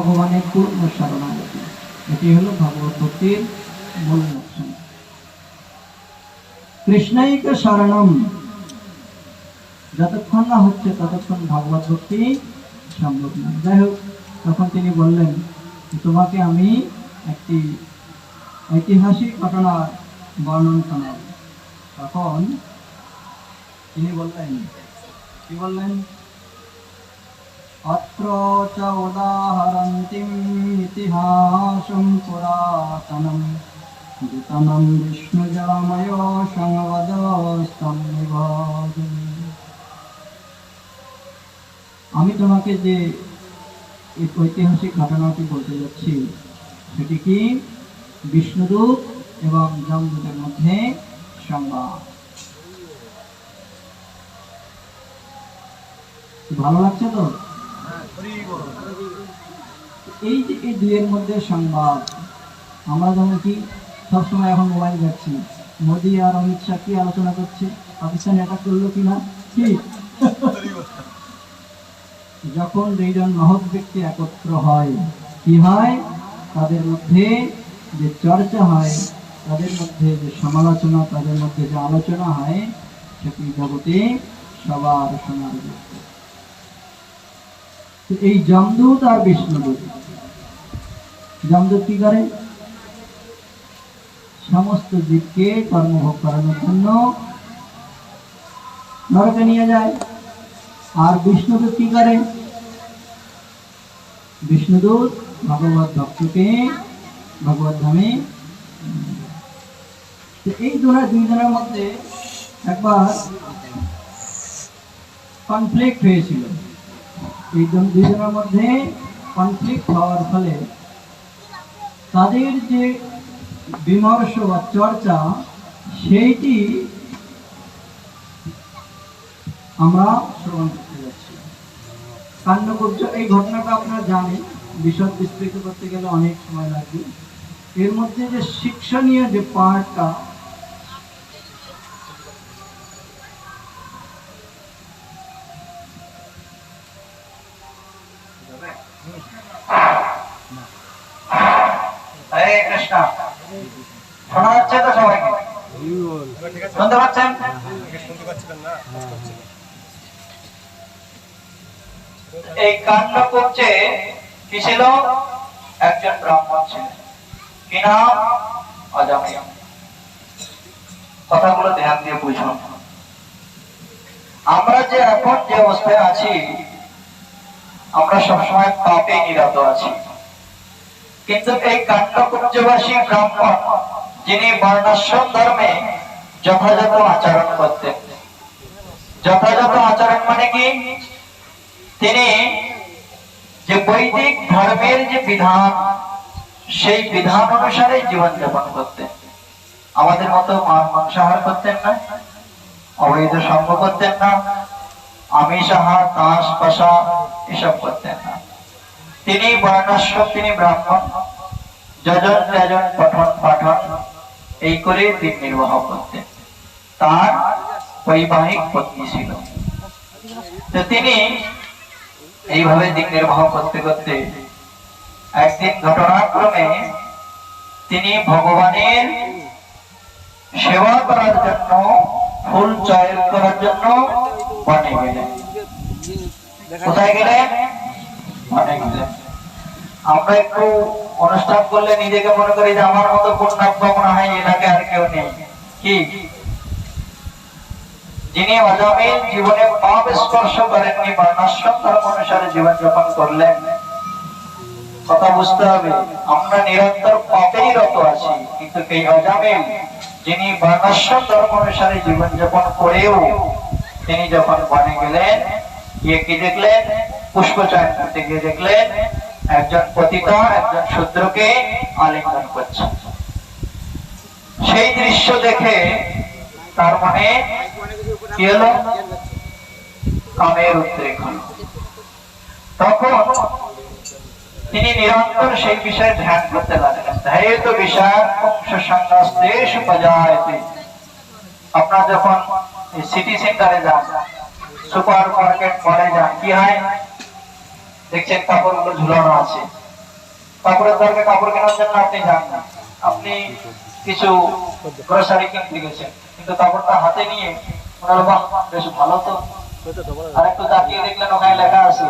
ভগবানের পূর্ণ শরণাগতি। এটি হলো ভগবত ভক্তির মূল লক্ষণ কৃষ্ণৈক শরণম। যতক্ষণ না হচ্ছে ততক্ষণ ভগবত ভক্তি সম্ভব না। যাই হোক, তখন তিনি বললেন তোমাকে আমি একটি ঐতিহাসিক ঘটনা বর্ণন শোনাব। তখন তিনি বললেন, কি বললেন? বিষ্ণুজাময় সংবদস্তম আমি তোমাকে যে এই ঐতিহাসিক ঘটনাটি বলতে যাচ্ছি, সেটি কি? বিষ্ণুদূত এবং যমদূতের মধ্যে সংবাদ। ভালো লাগছে তো? এই যে এই দুইয়ের মধ্যে সংবাদ, আমরা যেমন কি সবসময় এখন মোবাইল মোদি আর অমিত শাহ কি আলোচনা করছে? পাকিস্তান করল কি যখন দুইজন মহৎ ব্যক্তি একত্র হয়, কি হয়? তাদের মধ্যে যে চর্চা হয়, তাদের মধ্যে যে সমালোচনা, তাদের মধ্যে যে আলোচনা হয়, সেটি জগতে সবার শোনার। এই যমদূত আর বিষ্ণুদূত যমদূত কি করে? সমস্ত জীবকে কর্মভোগ করানোর জন্য নরকে নিয়ে যায়। আর বিষ্ণুদূত কি করে? বিষ্ণুদূত ভগবত ভক্তকে ভগবত ধামে এই দুরা দুইজনের মধ্যে একবার কনফ্লিক্ট হয়েছিল। এই জন- দুইজনের মধ্যে কনফ্লিক্ট হওয়ার ফলে তাদের যে বা চর্চা, সেইটি আমরা শ্রবণ করতে যাচ্ছি। এই ঘটনাটা আপনারা জানেন, বিশদ বিস্তৃত করতে গেলে অনেক সময় লাগবে। এর মধ্যে যে শিক্ষণীয় যে পার্টটা এই কাণ্ড করছে কি ছিল একজন ব্রাহ্মণ ছিলেন। কি নাম? কথাগুলো ধ্যান দিয়ে বুঝুন। আমরা যে এখন যে অবস্থায় আছি আমরা সবসময় পাপে নিরত আছি। কিন্তু এই কাণ্ডকুঞ্জবাসী ব্রাহ্মণ, যিনি বর্ণাশ্রম ধর্মে যথাযথ আচরণ করতেন। যথাযথ আচরণ মানে কি? তিনি যে বৈদিক ধর্মের যে বিধান, সেই বিধান অনুসারে জীবনযাপন করতেন। আমাদের মতো মাংসাহার করতেন না, অবৈধ সঙ্গ করতেন না আহার তাস, পাশা এসব করতেন না। তিনি বর্ণাশ্রম তিনি ব্রাহ্মণ, যজন পঠন পাঠন এই করে দিন নির্বাহ করতেন। তার বৈবাহিক পত্নী ছিল। তো তিনি এইভাবে দিন নির্বাহ করতে করতে একদিন ঘটনাক্রমে তিনি ভগবানের সেবা করার জন্য, ফুল চয়ন করার জন্য আমরা একটু অনুষ্ঠান করলে নিজেকে মনে করি যে আমার মতো পূর্ণাত্ম মনে হয় এলাকে আর কেউ নেই কি যিনি অজামিল জীবনে পাপ স্পর্শ করেননি বর্ণাশ্রম ধর্ম অনুসারে জীবন যাপন করলেন কথা বুঝতে হবে আমরা নিরন্তর পাপেই রত আছি কিন্তু এই অজামিল যিনি বর্ণাশ্রম ধর্ম অনুসারে জীবন যাপন করেও তিনি যখন বনে গেলেন, গিয়ে কি দেখলেন? পুষ্পচয়ন করতে গিয়ে দেখলেন, একজন পতিতা, একজন শূদ্রকে আলিঙ্গন করছে। সেই দৃশ্য দেখে তার মনে কি হলো? কামের উদ্রেক হলো। তখন তিনি নিরন্তর সেই বিষয়ে ধ্যান করতে লাগলেন। বিষয় আপনার যখন সিটি সেন্টারে যান সুপার মার্কেট মলে যান কি হয়? দেখছেন কাপড়গুলো ঝুলানো আছে। কাপড়ের দরকার, কাপড় কেনার জন্য আপনি যান না। আপনি কিছু গ্রোসারি কিনতে গেছেন, কিন্তু কাপড়টা হাতে নিয়ে ওনার বাহ, বেশ ভালো তো। আর একটু তাকিয়ে দেখলেন ওখানে লেখা আছে